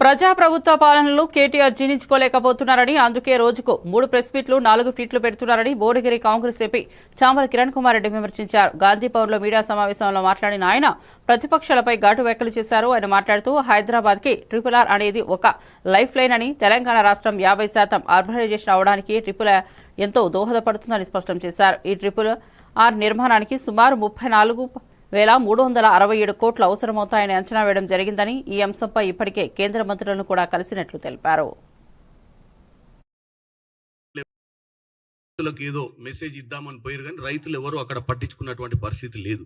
ప్రజాప్రభుత్వ పాలనలు కేటీఆర్ జీర్ణించుకోలేకపోతున్నారని అందుకే రోజుకు మూడు ప్రెస్ మీట్లు నాలుగు ట్వీట్లు పెడుతున్నారని భువనగిరి కాంగ్రెస్ ఎంపీ చామల కిరణ్ కుమార్ రెడ్డి విమర్శించారు. గాంధీభవన్లో మీడియా సమావేశంలో మాట్లాడిన ఆయన ప్రతిపక్షాలపై ఘాటు వ్యాఖ్యలు చేశారు. ఆయన మాట్లాడుతూ హైదరాబాద్కి ట్రిపుల్ ఆర్ అనేది ఒక లైఫ్ లైన్ అని తెలంగాణ రాష్ట్రం యాభై శాతం అర్బనైజేషన్ అవడానికి ట్రిపుల్ ఆర్ ఎంతో దోహదపడుతుందని స్పష్టం చేశారు. ఈ ట్రిపుల్ ఆర్ నిర్మాణానికి సుమారు ముప్పై నాలుగు వేల మూడు వందల అరవై ఏడు కోట్లు అవసరమవుతాయని అంచనా వేయడం జరిగిందని ఈ అంశంపై ఇప్పటికే కేంద్ర మంత్రులను కూడా కలిసినట్లు తెలిపారు. రైతులకు ఏదో మెసేజ్ ఇద్దామని పోయారు కానీ రైతులు ఎవరు అక్కడ పట్టించుకున్నటువంటి పరిస్థితి లేదు.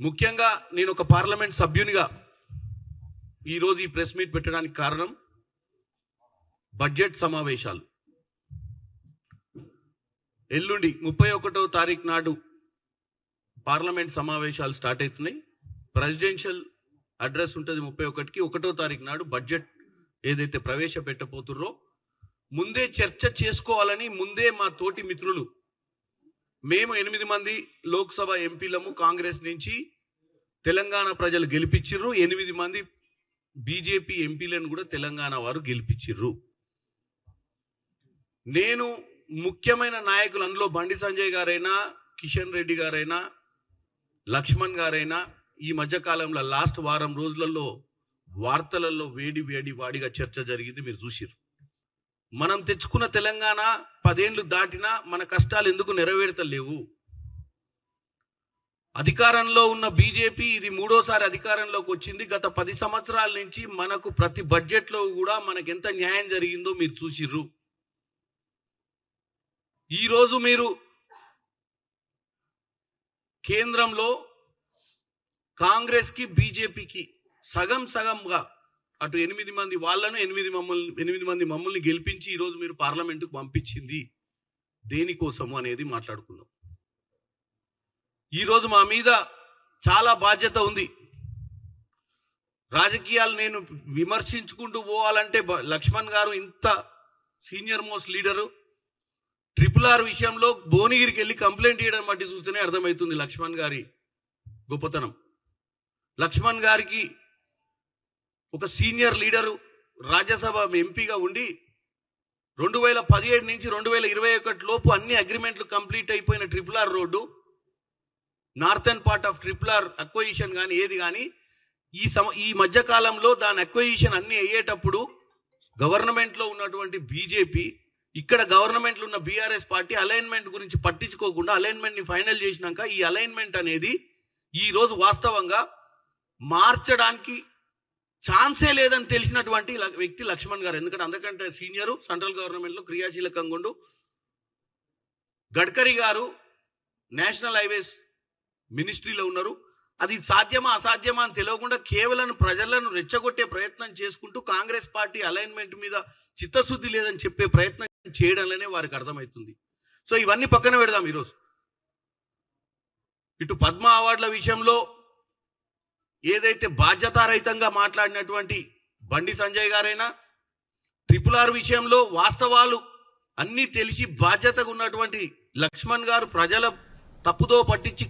ముఖ్యంగా నేను ఒక పార్లమెంట్ సభ్యునిగా ఈరోజు ఈ ప్రెస్ మీట్ పెట్టడానికి కారణం బడ్జెట్ సమావేశాలు. ఎల్లుండి ముప్పై ఒకటో తారీఖు నాడు పార్లమెంట్ సమావేశాలు స్టార్ట్ అవుతున్నాయి. ప్రెసిడెన్షియల్ అడ్రస్ ఉంటుంది ముప్పై ఒకటికి. ఒకటో తారీఖు నాడు బడ్జెట్ ఏదైతే ప్రవేశపెట్టబోతుర్రో ముందే చర్చ చేసుకోవాలని ముందే మా తోటి మిత్రులు మేము ఎనిమిది మంది లోక్సభ ఎంపీలము కాంగ్రెస్ నుంచి తెలంగాణ ప్రజలు గెలిపించిర్రు. ఎనిమిది మంది బీజేపీ ఎంపీలను కూడా తెలంగాణ వారు గెలిపించిర్రు. నేను ముఖ్యమైన నాయకులు అందులో బండి సంజయ్ గారైనా కిషన్ రెడ్డి గారైనా లక్ష్మణ్ గారైనా ఈ మధ్య కాలంలో లాస్ట్ వారం రోజులలో వార్తలలో వేడి వేడి వాడిగా చర్చ జరిగింది మీరు చూసిరు మనం తెచ్చుకున్న తెలంగాణ పదేళ్ళు దాటినా మన కష్టాలు ఎందుకు నెరవేరతలేవు? అధికారంలో ఉన్న బీజేపీ ఇది మూడోసారి అధికారంలోకి వచ్చింది. గత పది సంవత్సరాల నుంచి మనకు ప్రతి బడ్జెట్లో కూడా మనకు ఎంత న్యాయం జరిగిందో మీరు చూసిర్రు. ఈరోజు మీరు కేంద్రంలో కాంగ్రెస్కి బీజేపీకి సగం సగంగా అటు ఎనిమిది మంది వాళ్ళను ఎనిమిది మమ్మల్ని ఎనిమిది మంది మమ్మల్ని గెలిపించి ఈరోజు మీరు పార్లమెంటుకు పంపించింది దేనికోసము అనేది మాట్లాడుకుందాం. ఈరోజు మా మీద చాలా బాధ్యత ఉంది. రాజకీయాలు నేను విమర్శించుకుంటూ పోవాలంటే బ- లక్ష్మణ్ గారు ఇంత senior most leader triple R విషయంలో భువనగిరికి వెళ్ళి కంప్లైంట్ చేయడం బట్టి చూస్తేనే అర్థమవుతుంది లక్ష్మణ్ గారి గొప్పతనం. లక్ష్మణ్ గారికి ఒక సీనియర్ లీడరు రాజ్యసభ ఎంపీగా ఉండి రెండు వేల పదిహేడు నుంచి రెండు వేల ఇరవై ఒకటి లోపు అన్ని అగ్రిమెంట్లు కంప్లీట్ అయిపోయిన triple R road northern part of triple R acquisition కానీ ఏది కానీ ఈ సమ ఈ మధ్యకాలంలో దాని అక్వయిషన్ అన్ని అయ్యేటప్పుడు గవర్నమెంట్లో ఉన్నటువంటి బీజేపీ ఇక్కడ గవర్నమెంట్లో ఉన్న బీఆర్ఎస్ పార్టీ అలైన్మెంట్ గురించి పట్టించుకోకుండా అలైన్మెంట్ని ఫైనల్ చేసినాక ఈ అలైన్మెంట్ అనేది ఈ రోజు వాస్తవంగా మార్చడానికి ఛాన్సే లేదని తెలిసినటువంటి వ్యక్తి లక్ష్మణ్ గారు. ఎందుకంటే అందుకంటే సీనియర్ సెంట్రల్ గవర్నమెంట్లో క్రియాశీలకంగా ఉండు. గడ్కరీ గారు నేషనల్ హైవేస్ మినిస్ట్రీలో ఉన్నారు. అది సాధ్యమా అసాధ్యమా అని తెలియకుండా కేవలం ప్రజలను రెచ్చగొట్టే ప్రయత్నం చేసుకుంటూ కాంగ్రెస్ పార్టీ అలైన్మెంట్ మీద చిత్తశుద్ధి లేదని చెప్పే ప్రయత్నం చేయడంలోనే వారికి అర్థమవుతుంది. సో ఇవన్నీ పక్కన పెడదాం ఈరోజు. ఇటు పద్మ అవార్డుల విషయంలో ఏదైతే బాధ్యతారహితంగా మాట్లాడినటువంటి బండి సంజయ్ గారైనా ట్రిపుల్ ఆర్ విషయంలో వాస్తవాలు అన్నీ తెలిసి బాధ్యతగా ఉన్నటువంటి లక్ష్మణ్ గారు ప్రజల తప్పుదో పట్టించి